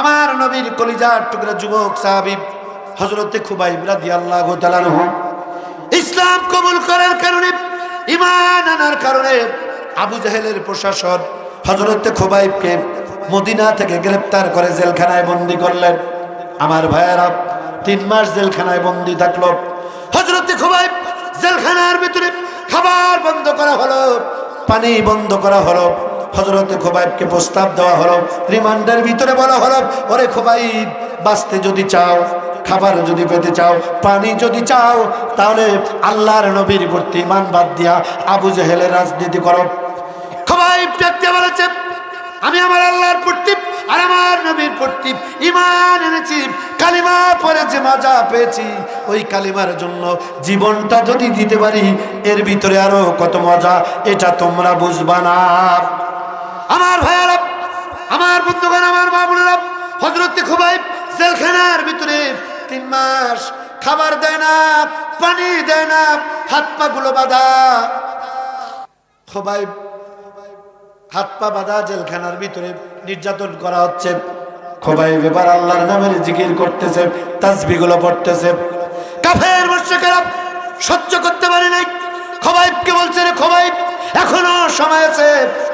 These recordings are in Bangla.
আমার নবীর কলিজার টুকরা যুবক সাহাবিব হজরতে খুবাইব রাদি আল্লাহ ইসলাম কবুল করার কারণে ইমান আনার কারণে আবু জাহেলের প্রশাসন হজরতে খুবাইবকে মদিনা থেকে গ্রেপ্তার করে জেলখানায় বন্দি করলেন। আমার ভাইয়েরা, তিন মাস জেলখানায় বন্দি থাকল। হজরতে খুবাইব জেলখানার ভিতরে খাবার বন্ধ করা হলো, পানি বন্ধ করা হলো। হজরতে খোবাইবকে প্রস্তাব দেওয়া হলো। রিমান্ডের ভিতরে বলা হলো, ওরে খোবাইব, বাঁচতে যদি চাও, খাবার যদি পেতে চাও, পানি যদি চাও, তাহলে আল্লাহর নবীর প্রতি ইমান বাদ দিয়া আবু জেহেলের রাজনীতি করো। খোবাইব দেখতে বলেছে, আমি আমার আল্লাহর প্রতি আর আমার নবীর প্রতি ইমান এনেছি, কালিমা পরে যে মজা পেয়েছি। ওই কালিমার জন্য জীবনটা যদি দিতে পারি, এর ভিতরে আরও কত মজা, এটা তোমরা বুঝবা না। আমার ভাইয়ারা আমার বন্ধুগণ, আমার মা বোনেরা হজরত জেলখানার ভিতরে তিন মাস খাবার দেয় না, পানি দেয় না, হাত পা গুলো বাঁধা। খোবাই হাত পা বাঁধা জেলখানার ভিতরে নির্যাতন করা হচ্ছে। খোবাই এবার আল্লাহর নামের জিকির করতেছে তাসবিগুলো পড়তেছে। কাফের মুশরিকেরা সহ্য করতে পারে নাই। খোবাইবকে বলছে রে খোবাইব, এখনও সময় আছে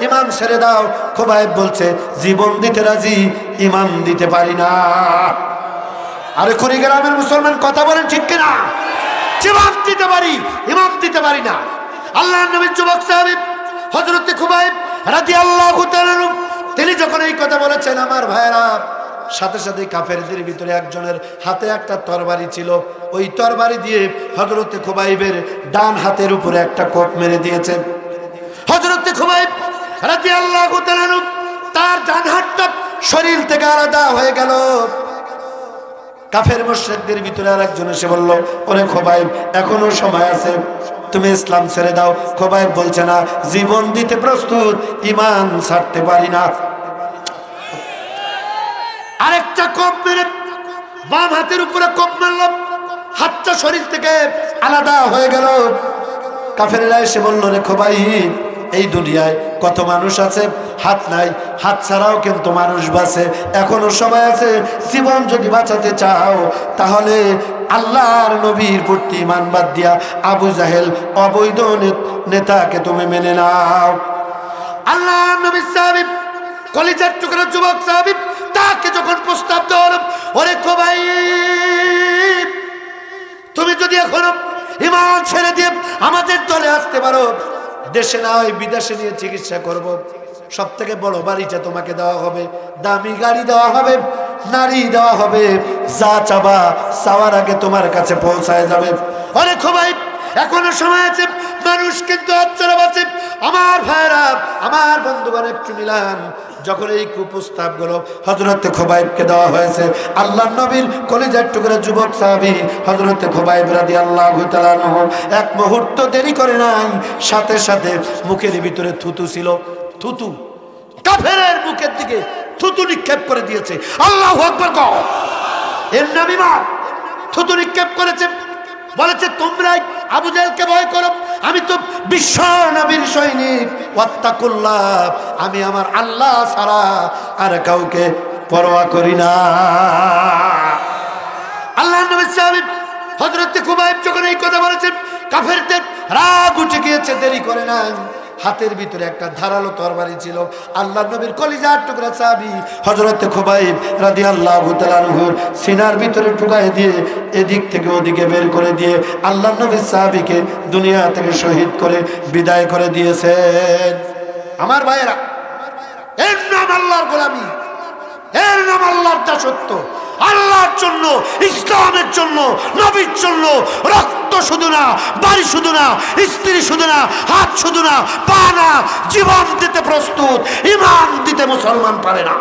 ইমান ছেড়ে দাও। খোবাইব বলছে, জীবন দিতে রাজি ইমান দিতে পারি না। আরে কুড়িগ্রামের মুসলমান কথা বলেন ঠিক কিনা? জীবন দিতে পারি ইমান দিতে পারি না। আল্লাহ নবীর যুবক সাহেব হজরতে খুবাইব রাজি আল্লাহ তিনি যখন এই কথা বলেছেন, আমার ভাইরা সাথে সাথে কাফেরদের ভিতরে একজনের হাতে একটা তরবারি ছিল। ওই তরবারি দিয়ে হজরতে খুবাইবের ডান হাতের উপরে একটা কোপ মেরে দিয়েছে হজরতে খুবাইব রাজি আল্লাহ তার ডান হাতটা শরীর থেকে আলাদা হয়ে গেল। কাফের মোশেকদের ভিতরে আর একজন এসে বলল, ওরে খোবাইব, এখনও সময় আছে। তুমি ইসলাম ছেড়ে দাও। খোবাইব বলছে, না, জীবন দিতে প্রস্তুত ইমান ছাড়তে পারি না। আরেকটা কোপ মেরে বাম হাতের উপরে কোপ মারল। হাতটা শরীর থেকে আলাদা হয়ে গেল। কাফেরেরা এসে বলল রে খোবাই এই দুনিয়ায় কত মানুষ আছে? হাত নাই। হাত ছাড়াও কিন্তু মানুষ বাঁচে। এখনও সময় আছে। জীবন যদি বাঁচাতে চাও, তাহলে আল্লাহর নবীর প্রতি ইমান বাদ দিয়া আবু জাহেল অবৈধ নেতাকে তুমি মেনে নাও। আল্লাহ নবী সাহেব, কলিজার টুকরা যুবক সাহেব, তাকে যখন প্রস্তাব দেওয়া ওরে খোবাই তুমি যদি এখনও ইমান ছেড়ে দিয়ে আমাদের দলে আসতে পারো দেশে না হয় বিদেশে নিয়ে চিকিৎসা করব। সব থেকে বড় বাড়িটা তোমাকে দেওয়া হবে, দামি গাড়ি দেওয়া হবে, নারী দেওয়া হবে, যা চাবা চাওয়ার আগে তোমার কাছে পৌঁছায় যাবে অনেক ভাই এখনও সময় আছে, মানুষ কিন্তু আমার ভাইরা আমার বন্ধুগণ একটু মিলান যখন এই কুপ্রস্তাবগুলো হজরত খোবাইবকে দেওয়া হয়েছে আল্লাহ নবীর কলেজের টুকরা যুবক সাহাবি হজরত খোবাইব রাদি আল্লাহ এক মুহূর্ত দেরি করে নাই, সাথে সাথে মুখের ভিতরে থুতু ছিল। থুতু, কাফেরের মুখের দিকে থুতু নিক্ষেপ করে দিয়েছে। আল্লাহ আকবর কও। এর নামই মা থুতু নিক্ষেপ করেছে। বলেছে, তোমরাই আবু ভয় করো। আমি তো বিশ্ব নবীর সৈনিক। ওয়াত্তাকুল্লাহ, আমি আমার আল্লাহ ছাড়া আর কাউকে পরোয়া করি না। আল্লাহ হজরত কুবাইব যখন এই কথা বলেছেন, কাফেরদের রাগ উঠে গিয়েছে, দেরি করে নাই। হাতের ভিতরে একটা ধারালো তরবারি ছিল। আল্লাহ নবীর কলিজার টুকরা চাবি হজরত খুবাইব রাদি আল্লাহ ভুতালানহুর সিনার ভিতরে টুকাই দিয়ে এদিক থেকে ওদিকে বের করে দিয়ে আল্লাহ নবীর সাহাবিকে দুনিয়া থেকে শহীদ করে বিদায় করে দিয়েছেন। আমার ভাইয়েরা, এর নাম আল্লাহর গোলামী, এর নাম আল্লাহর দাসত্ব। আল্লাহর জন্য, ইসলামের জন্য, নবীর জন্য, রক্ত শুধু না, বাড়ি শুধু না, স্ত্রী শুধু না, হাত শুধু না, পা না, জীবন দিতে প্রস্তুত, ইমান দিতে মুসলমান পারে না।